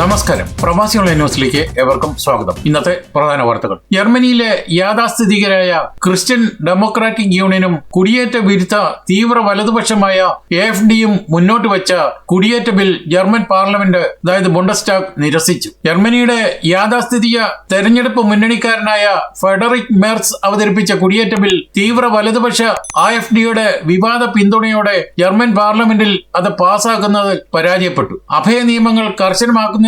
നമസ്കാരം. പ്രവാസി ഓൺലൈൻ ന്യൂസിലേക്ക് ഏവർക്കും സ്വാഗതം. ഇന്നത്തെ പ്രധാന വാർത്തകൾ. ജർമ്മനിയിലെ യാഥാസ്ഥിതികരായ ക്രിസ്ത്യൻ ഡെമോക്രാറ്റിക് യൂണിയനും കുടിയേറ്റ വിരുദ്ധ തീവ്ര വലതുപക്ഷമായ എഫ് ഡിയും മുന്നോട്ട് വെച്ച കുടിയേറ്റ ബിൽ ജർമ്മൻ പാർലമെന്റ് അതായത് ബുണ്ടസ്റ്റാഗ് നിരസിച്ചു. ജർമ്മനിയുടെ യാഥാസ്ഥിതിക തെരഞ്ഞെടുപ്പ് മുന്നണിക്കാരനായ ഫെഡറിക് മെർസ് അവതരിപ്പിച്ച കുടിയേറ്റ ബിൽ തീവ്ര വലതുപക്ഷ ആ എഫ് ഡിയുടെ വിവാദ പിന്തുണയോടെ ജർമ്മൻ പാർലമെന്റിൽ അത് പാസാക്കുന്നത് പരാജയപ്പെട്ടു. അഭയ നിയമങ്ങൾ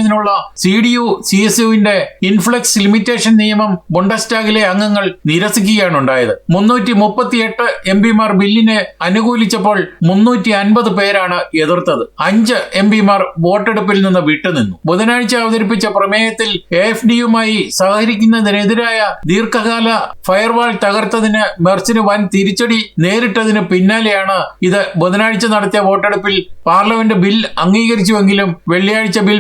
കർശനമാക്കുന്നതിനുള്ള C D U C S യുവിന്റെ influx limitation നിയമം ബുണ്ടസ്റ്റാഗിലെ അംഗങ്ങൾ നിരസിക്കുകയാണ് ഉണ്ടായത്. മുന്നൂറ്റി മുപ്പത്തിയെട്ട് എം പിമാർ ബില്ലിനെ അനുകൂലിച്ചപ്പോൾ മുന്നൂറ്റി അൻപത് പേരാണ് എതിർത്തത്. അഞ്ച് എം പിമാർ വോട്ടെടുപ്പിൽ നിന്ന് വിട്ടുനിന്നു. ബുധനാഴ്ച അവതരിപ്പിച്ച പ്രമേയത്തിൽ എഫ് ഡിയുമായി സഹകരിക്കുന്നതിനെതിരായ ദീർഘകാല ഫയർവാൾ തകർത്തതിന് മെർച്ചിന് വൻ തിരിച്ചടി നേരിട്ടതിന് പിന്നാലെയാണ് ഇത് ബുധനാഴ്ച നടത്തിയ വോട്ടെടുപ്പിൽ പാർലമെന്റ് ബിൽ അംഗീകരിച്ചുവെങ്കിലും വെള്ളിയാഴ്ച ബിൽ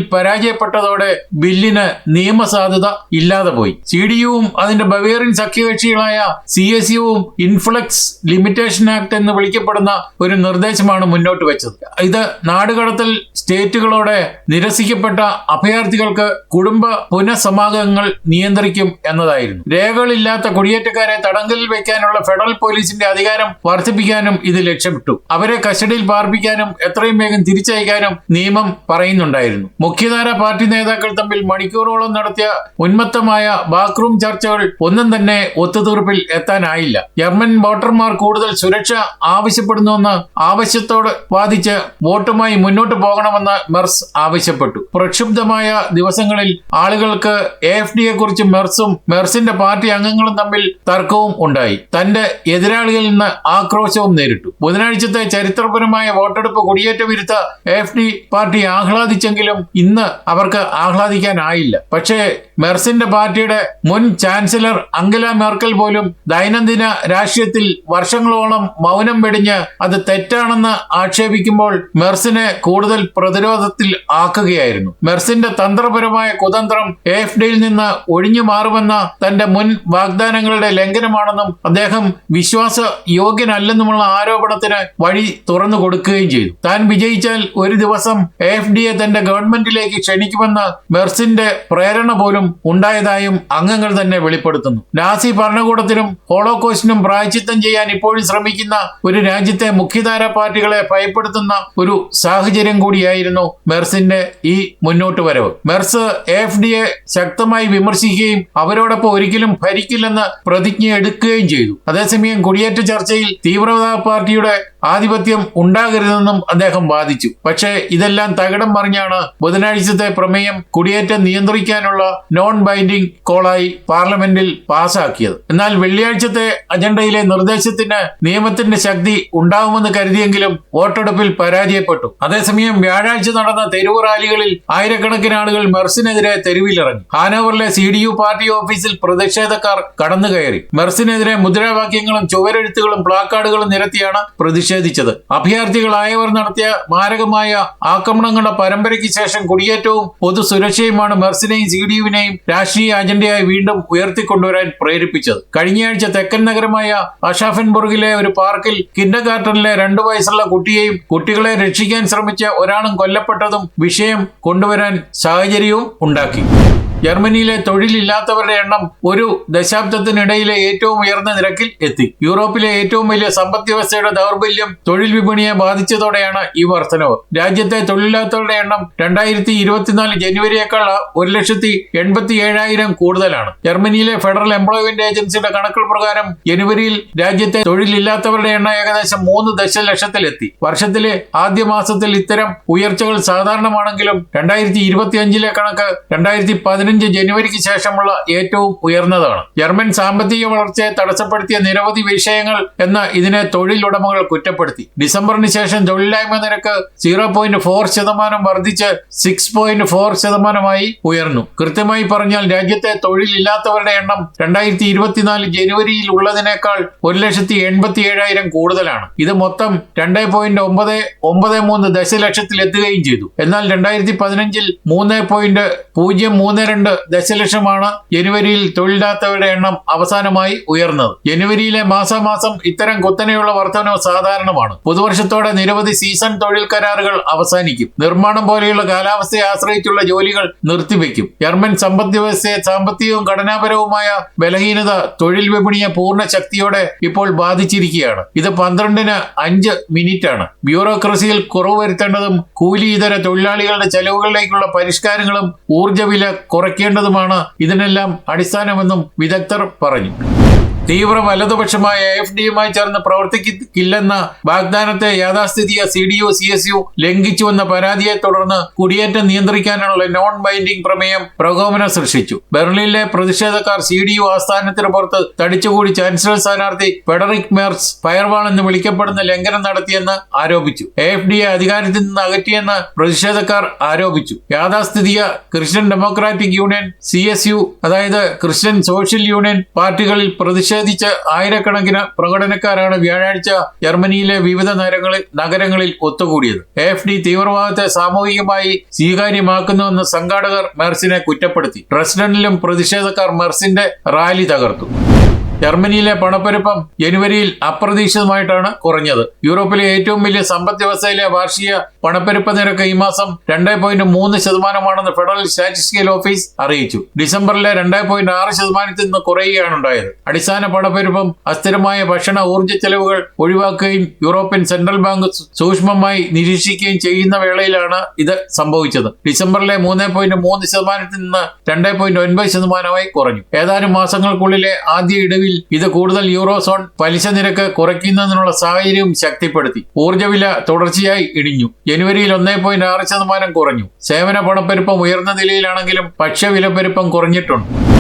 പരാജയപ്പെട്ടതോടെ ബില്ലിന് നിയമസാധുത ഇല്ലാതെ പോയി. സി ഡി യുവും അതിന്റെ ബവേറിൻ സഖ്യകക്ഷികളായ സി എസ് യുവും ഇൻഫ്ലക്സ് ലിമിറ്റേഷൻ ആക്ട് എന്ന് വിളിക്കപ്പെടുന്ന ഒരു നിർദ്ദേശമാണ് മുന്നോട്ട് വെച്ചത്. ഇത് നാടുകടത്തൽ സ്റ്റേറ്റുകളോടെ നിരസിക്കപ്പെട്ട അഭയാർത്ഥികൾക്ക് കുടുംബ പുനഃസമാഗമങ്ങൾ നിയന്ത്രിക്കും എന്നതായിരുന്നു. രേഖകളില്ലാത്ത കുടിയേറ്റക്കാരെ തടങ്കലിൽ വെക്കാനുള്ള ഫെഡറൽ പോലീസിന്റെ അധികാരം വർദ്ധിപ്പിക്കാനും ഇത് ലക്ഷ്യമിട്ടു. അവരെ കസ്റ്റഡിയിൽ പാർപ്പിക്കാനും എത്രയും വേഗം തിരിച്ചയക്കാനും നിയമം പറയുന്നുണ്ടായിരുന്നു. മുഖ്യധാര പാർട്ടി നേതാക്കൾ തമ്മിൽ മണിക്കൂറോളം നടത്തിയ ഉന്മത്തമായ ബാക്ക്റൂം ചർച്ചകൾ ഒന്നും തന്നെ ഒത്തുതീർപ്പിൽ എത്താനായില്ല. ജർമ്മൻ വോട്ടർമാർ കൂടുതൽ സുരക്ഷ ആവശ്യപ്പെടുന്നുവെന്ന് ആവശ്യത്തോട് വാദിച്ച് വോട്ടുമായി മുന്നോട്ട് പോകണമെന്ന് മെർസ് ആവശ്യപ്പെട്ടു. പ്രക്ഷുബ്ധമായ ദിവസങ്ങളിൽ ആളുകൾക്ക് എ എഫ് ഡിയെ കുറിച്ച് മെർസും മെർസിന്റെ പാർട്ടി അംഗങ്ങളും തമ്മിൽ തർക്കവും ഉണ്ടായി. തന്റെ എതിരാളികളിൽ നിന്ന് ആക്രോശവും നേരിട്ടു. ബുധനാഴ്ചത്തെ ചരിത്രപരമായ വോട്ടെടുപ്പ് കുടിയേറ്റ വിരുദ്ധ എഫ് ഡി പാർട്ടി ആഹ്ലാദിച്ചെങ്കിലും ഇന്ന് അവർക്ക് ആഹ്ലാദിക്കാനായില്ല. പക്ഷേ മെർസിന്റെ പാർട്ടിയുടെ മുൻ ചാൻസലർ അംഗല മെർക്കൽ പോലും ദൈനംദിന രാഷ്ട്രീയത്തിൽ വർഷങ്ങളോളം മൗനം വെടിഞ്ഞ് അത് തെറ്റാണെന്ന് ആക്ഷേപിക്കുമ്പോൾ മെർസിനെ കൂടുതൽ പ്രതിരോധത്തിൽ ആക്കുകയായിരുന്നു. മെർസിന്റെ തന്ത്രപരമായ കുതന്ത്രം എഫ് ഡിയിൽ നിന്ന് ഒഴിഞ്ഞു മാറുമെന്ന തന്റെ മുൻ വാഗ്ദാനങ്ങളുടെ ലംഘനമാണെന്നും അദ്ദേഹം വിശ്വാസ യോഗ്യനല്ലെന്നുമുള്ള ആരോപണത്തിന് വഴി തുറന്നു കൊടുക്കുകയും ചെയ്തു. താൻ വിജയിച്ചാൽ ഒരു ദിവസം എഫ് ഡിയെ തന്റെ ഗവൺമെന്റിലേക്ക് ക്ഷണിക്കുമെന്ന് മെർസിന്റെ പ്രേരണ പോലും ഉണ്ടായതായും അംഗങ്ങൾ തന്നെ വെളിപ്പെടുത്തുന്നു. നാസി ഭരണകൂടത്തിനും ഹോളോകോസ്റ്റിനും പ്രായച്ചിത്തം ചെയ്യാൻ ഇപ്പോഴും ശ്രമിക്കുന്ന ഒരു രാജ്യത്തെ മുഖ്യധാര പാർട്ടികളെ ഭയപ്പെടുത്തുന്ന ഒരു സാഹചര്യം കൂടിയായിരുന്നു മെർസിന്റെ ഈ മുന്നോട്ട് വരവ്. മെർസ് എഫ് ഡി എ ശക്തമായി വിമർശിക്കുകയും അവരോടൊപ്പം ഒരിക്കലും ഭരിക്കില്ലെന്ന് പ്രതിജ്ഞ എടുക്കുകയും ചെയ്തു. അതേസമയം കുടിയേറ്റ ചർച്ചയിൽ തീവ്രവാദ പാർട്ടിയുടെ ആധിപത്യം ഉണ്ടാകരുതെന്നും അദ്ദേഹം വാദിച്ചു. പക്ഷേ ഇതെല്ലാം തകിടം മറിഞ്ഞാണ് ബുധനാഴ്ചത്തെ പ്രമേയം കുടിയേറ്റം നിയന്ത്രിക്കാനുള്ള നോൺ ബൈൻഡിംഗ് കോളായി പാർലമെന്റിൽ പാസാക്കിയത്. എന്നാൽ വെള്ളിയാഴ്ചത്തെ അജണ്ടയിലെ നിർദ്ദേശത്തിന് നിയമത്തിന്റെ ശക്തി ഉണ്ടാവുമെന്ന് കരുതിയെങ്കിലും വോട്ടെടുപ്പിൽ പരാജയപ്പെട്ടു. അതേസമയം വ്യാഴാഴ്ച നടന്ന തെരുവ് റാലികളിൽ ആയിരക്കണക്കിന് ആളുകൾ മെർസിനെതിരെ തെരുവിലിറങ്ങി. ഹാനോവറിലെ സി ഡി യു പാർട്ടി ഓഫീസിൽ പ്രതിഷേധക്കാർ കടന്നുകയറി. മെർസിനെതിരെ മുദ്രാവാക്യങ്ങളും ചുവരെഴുത്തുകളും പ്ലാക്കാർഡുകളും നിരത്തിയാണ് പ്രതിഷേധിച്ചത് അഭയാർത്ഥികളായവർ നടത്തിയ മാരകമായ ആക്രമണങ്ങളുടെ പരമ്പരയ്ക്ക് ശേഷം കുടിയേറ്റവും പൊതുസുരക്ഷയുമാണ് മെർസിനെയും സി ഡി യുവിനെയും രാഷ്ട്രീയ അജണ്ടയായി വീണ്ടും ഉയർത്തിക്കൊണ്ടുവരാൻ പ്രേരിപ്പിച്ചത്. കഴിഞ്ഞയാഴ്ച തെക്കൻ നഗരമായ അഷാഫൻബുർഗിലെ ഒരു പാർക്കിൽ കിൻഡർ ഗാർട്ടനിലെ രണ്ടു വയസ്സുള്ള കുട്ടിയെയും കുട്ടികളെ രക്ഷിക്കാൻ ശ്രമിച്ച ഒരാളും കൊല്ലപ്പെട്ടതും വിഷയം കൊണ്ടുവരാൻ സാഹചര്യവും ഉണ്ടാക്കി. ജർമ്മനിയിലെ തൊഴിലില്ലാത്തവരുടെ എണ്ണം ഒരു ദശാബ്ദത്തിനിടയിലെ ഏറ്റവും ഉയർന്ന നിരക്കിൽ എത്തി. യൂറോപ്പിലെ ഏറ്റവും വലിയ സമ്പദ് വ്യവസ്ഥയുടെ ദൗർബല്യം തൊഴിൽ വിപണിയെ ബാധിച്ചതോടെയാണ് ഈ വർധനവ്. രാജ്യത്തെ തൊഴിലില്ലാത്തവരുടെ എണ്ണം രണ്ടായിരത്തി ഇരുപത്തിനാല് ജനുവരിയേക്കാൾ ഒരു ലക്ഷത്തി എൺപത്തി ഏഴായിരം കൂടുതലാണ്. ജർമ്മനിയിലെ ഫെഡറൽ എംപ്ലോയ്മെന്റ് ഏജൻസിയുടെ കണക്കുകൾ പ്രകാരം ജനുവരിയിൽ രാജ്യത്തെ തൊഴിലില്ലാത്തവരുടെ എണ്ണം ഏകദേശം മൂന്ന് ദശലക്ഷത്തിലെത്തി. വർഷത്തിലെ ആദ്യ മാസത്തിൽ ഇത്തരം ഉയർച്ചകൾ സാധാരണമാണെങ്കിലും രണ്ടായിരത്തി ഇരുപത്തി അഞ്ചിലെ കണക്ക് രണ്ടായിരത്തി പതിനഞ്ച് ജനുവരിക്ക് ശേഷമുള്ള ഏറ്റവും ഉയർന്നതാണ്. ജർമ്മൻ സാമ്പത്തിക വളർച്ചയെ തടസ്സപ്പെടുത്തിയ നിരവധി വിഷയങ്ങൾ എന്ന് ഇതിനെ തൊഴിലുടമകൾ കുറ്റപ്പെടുത്തി. ഡിസംബറിന് ശേഷം തൊഴിലില്ലായ്മ നിരക്ക് സീറോ പോയിന്റ് ഫോർ ശതമാനം വർദ്ധിച്ച് സിക്സ് പോയിന്റ് ഫോർ ശതമാനമായി ഉയർന്നു. കൃത്യമായി പറഞ്ഞാൽ രാജ്യത്തെ തൊഴിലില്ലാത്തവരുടെ എണ്ണം രണ്ടായിരത്തി ഇരുപത്തിനാല് ജനുവരിയിൽ ഉള്ളതിനേക്കാൾ ഒരു ലക്ഷത്തി എൺപത്തി ഏഴായിരം കൂടുതലാണ്. ഇത് മൊത്തം രണ്ട് പോയിന്റ് ഒമ്പത് ഒമ്പത് മൂന്ന് ദശലക്ഷത്തിൽ എത്തുകയും ചെയ്തു. എന്നാൽ രണ്ടായിരത്തി പതിനഞ്ചിൽ മൂന്ന് പോയിന്റ് പൂജ്യം മൂന്ന് രണ്ട് പന്ത്രണ്ട് ദശലക്ഷമാണ് ജനുവരിയിൽ തൊഴിലില്ലാത്തവരുടെ എണ്ണം അവസാനമായി ഉയർന്നത്. ജനുവരിയിലെ മാസാമാസം ഇത്തരം കുത്തനെയുള്ള വർധനവ് സാധാരണമാണ്. പുതുവർഷത്തോടെ നിരവധി സീസൺ തൊഴിൽ കരാറുകൾ അവസാനിക്കും. നിർമ്മാണം പോലെയുള്ള കാലാവസ്ഥയെ ആശ്രയിച്ചുള്ള ജോലികൾ നിർത്തിവെക്കും. ജർമ്മൻ സമ്പദ് വ്യവസ്ഥയെ സാമ്പത്തികവും ഘടനാപരവുമായ ബലഹീനത തൊഴിൽ വിപണിയെ പൂർണ ശക്തിയോടെ ഇപ്പോൾ ബാധിച്ചിരിക്കുകയാണ്. ഇത് പന്ത്രണ്ടിന് അഞ്ച് മിനിറ്റ് ആണ് ബ്യൂറോക്രസിയിൽ കുറവ് വരുത്തേണ്ടതും കൂലി ഇതര തൊഴിലാളികളുടെ ചെലവുകളിലേക്കുള്ള പരിഷ്കാരങ്ങളും ഊർജ വില കുറയ്ക്കേണ്ടതുമാണ്. ഇതിനെല്ലാം അടിസ്ഥാനമെന്നും വിദഗ്ധർ പറഞ്ഞു. തീവ്ര വലതുപക്ഷമായ എഫ് ഡിയുമായി ചേർന്ന് പ്രവർത്തിക്കില്ലെന്ന വാഗ്ദാനത്തെ യാഥാസ്ഥിതിക C D U C S U ലംഘിച്ചുവെന്ന പരാതിയെ തുടർന്ന് കുടിയേറ്റം നിയന്ത്രിക്കാനുള്ള നോൺ ബൈൻഡിംഗ് പ്രമേയം പ്രകോപനം സൃഷ്ടിച്ചു. ബെർലിനിലെ പ്രതിഷേധക്കാർ സി ഡി യു ആസ്ഥാനത്തിന് പുറത്ത് തടിച്ചുകൂടി ചാൻസലർ സ്ഥാനാർത്ഥി ഫെഡറിക് മേർസ് ഫയർവാൾ എന്ന് വിളിക്കപ്പെടുന്ന ലംഘനം നടത്തിയെന്ന് ആരോപിച്ചു. എഫ് ഡിയെ അധികാരത്തിൽ നിന്ന് അകറ്റിയെന്ന് പ്രതിഷേധക്കാർ ആരോപിച്ചു. യാഥാസ്ഥിതിക Christian Democratic Union C S U അതായത് ക്രിസ്ത്യൻ സോഷ്യൽ യൂണിയൻ പാർട്ടികളിൽ പ്രതിഷേധിച്ച് ആയിരക്കണക്കിന് പ്രകടനക്കാരാണ് വ്യാഴാഴ്ച ജർമ്മനിയിലെ വിവിധ നഗരങ്ങളിൽ നഗരങ്ങളിൽ ഒത്തുകൂടിയത്. എഫ് ഡി തീവ്രവാദത്തെ സാമൂഹികമായി സ്വീകാര്യമാക്കുന്നുവെന്ന് സംഘാടകർ മെർസിനെ കുറ്റപ്പെടുത്തി. പ്രസിഡന്റിലും പ്രതിഷേധക്കാർ മെർസിന്റെ റാലി തകർത്തു. ജർമ്മനിയിലെ പണപ്പെരുപ്പം ജനുവരിയിൽ അപ്രതീക്ഷിതമായിട്ടാണ് കുറഞ്ഞത്. യൂറോപ്പിലെ ഏറ്റവും വലിയ സമ്പദ് വ്യവസ്ഥയിലെ വാർഷിക പണപ്പെരുപ്പ നിരക്ക് ഈ മാസം രണ്ടേ പോയിന്റ് മൂന്ന് ശതമാനമാണെന്ന് ഫെഡറൽ സ്റ്റാറ്റിസ്റ്റിക്കൽ ഓഫീസ് അറിയിച്ചു. ഡിസംബറിലെ രണ്ടേ പോയിന്റ് ആറ് ശതമാനത്തിൽ നിന്ന് കുറയുകയാണ് ഉണ്ടായത്. അടിസ്ഥാന പണപ്പെരുപ്പം അസ്ഥിരമായ ഭക്ഷണ ഊർജ ചെലവുകൾ ഒഴിവാക്കുകയും യൂറോപ്യൻ സെൻട്രൽ ബാങ്ക് സൂക്ഷ്മമായി നിരീക്ഷിക്കുകയും ചെയ്യുന്ന വേളയിലാണ് ഇത് സംഭവിച്ചത്. ഡിസംബറിലെ മൂന്ന് പോയിന്റ് മൂന്ന് ശതമാനത്തിൽ നിന്ന് രണ്ടേ പോയിന്റ് ഒൻപത് ശതമാനമായി കുറഞ്ഞു. ഏതാനും മാസങ്ങൾക്കുള്ളിലെ ആദ്യ ഇടവിൽ ഇത് കൂടുതൽ യൂറോസോൺ പലിശ നിരക്ക് കുറയ്ക്കുന്നതിനുള്ള സാഹചര്യവും ശക്തിപ്പെടുത്തി. ഊർജവില തുടർച്ചയായി ഇടിഞ്ഞു. ജനുവരിയിൽ ഒന്നേ പോയിന്റ് ആറ് ശതമാനം കുറഞ്ഞു. സേവന പണപ്പെരുപ്പം ഉയർന്ന നിലയിലാണെങ്കിലും ഭക്ഷ്യവിലപ്പെരുപ്പം കുറഞ്ഞിട്ടുണ്ട്.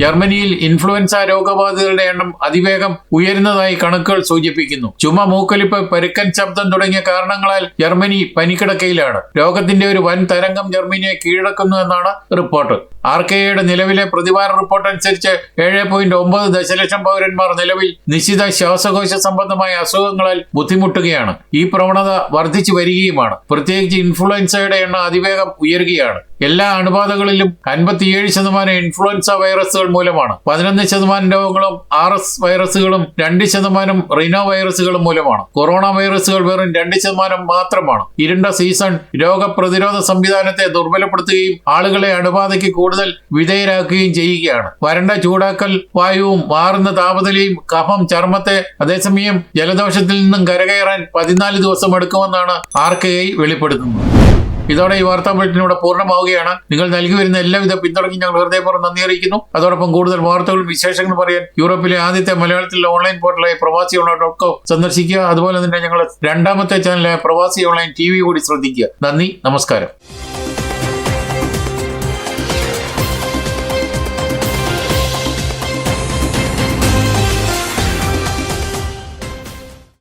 ജർമ്മനിയിൽ ഇൻഫ്ലുവൻസ രോഗബാധിതരുടെ എണ്ണം അതിവേഗം ഉയരുന്നതായി കണക്കുകൾ സൂചിപ്പിക്കുന്നു. ചുമ മൂക്കൊലിപ്പ് പെരുക്കൻ ശബ്ദം തുടങ്ങിയ കാരണങ്ങളാൽ ജർമ്മനി പനിക്കിടക്കയിലാണ്. രോഗത്തിന്റെ ഒരു വൻ തരംഗം ജർമ്മനിയെ കീഴടക്കുന്നു എന്നാണ് റിപ്പോർട്ട്. ആർ കെ എയുടെ നിലവിലെ പ്രതിവാര റിപ്പോർട്ട് അനുസരിച്ച് ഏഴ് പോയിന്റ് ഒമ്പത് ദശലക്ഷം പൗരന്മാർ നിലവിൽ നിശ്ചിത ശ്വാസകോശ സംബന്ധമായ അസുഖങ്ങളാൽ ബുദ്ധിമുട്ടുകയാണ്. ഈ പ്രവണത വർദ്ധിച്ചു വരികയുമാണ്. പ്രത്യേകിച്ച് ഇൻഫ്ലുവൻസയുടെ എണ്ണം അതിവേഗം ഉയരുകയാണ്. എല്ലാ അണുബാധകളിലും അൻപത്തിയേഴ് ശതമാനം ഇൻഫ്ലുവൻസ വൈറസുകൾ മൂലമാണ്. പതിനൊന്ന് ശതമാനം രോഗങ്ങളും ആർ എസ് വൈറസുകളും രണ്ട് ശതമാനം റിനോ വൈറസുകളും മൂലമാണ്. കൊറോണ വൈറസുകൾ വെറും രണ്ട് ശതമാനം മാത്രമാണ്. ഇരുണ്ട സീസൺ രോഗപ്രതിരോധ സംവിധാനത്തെ ദുർബലപ്പെടുത്തുകയും ആളുകളെ അണുബാധയ്ക്ക് കൂടുതൽ വിധേയരാക്കുകയും ചെയ്യുകയാണ്. വരണ്ട ചൂടാക്കൽ വായുവും മാറുന്ന താപനിലയും കഫം ചർമ്മത്തെ അതേസമയം ജലദോഷത്തിൽ നിന്നും കരകയറാൻ പതിനാല് ദിവസം എടുക്കുമെന്നാണ് ആർ കെ ഐ വെളിപ്പെടുത്തുന്നത്. ഇതോടെ ഈ വാർത്താ ബുള്ളറ്റിൻ ഇവിടെ പൂർണമാവുകയാണ്. നിങ്ങൾ നൽകി വരുന്ന എല്ലാവിധ പിന്തുണയ്ക്കും ഞങ്ങൾ ഹൃദയപൂർവം നന്ദി അറിയിക്കുന്നു. അതോടൊപ്പം കൂടുതൽ വാർത്തകളും വിശേഷങ്ങളും പറയാൻ യൂറോപ്പിലെ ആദ്യത്തെ മലയാളത്തിലെ ഓൺലൈൻ പോർട്ടലായ പ്രവാസി ഓൺലൈൻ ഡോട്ട് കോം സന്ദർശിക്കുക. അതുപോലെ തന്നെ ഞങ്ങൾ രണ്ടാമത്തെ ചാനലായ പ്രവാസി ഓൺലൈൻ ടി വി കൂടി ശ്രദ്ധിക്കുക. നന്ദി നമസ്കാരം.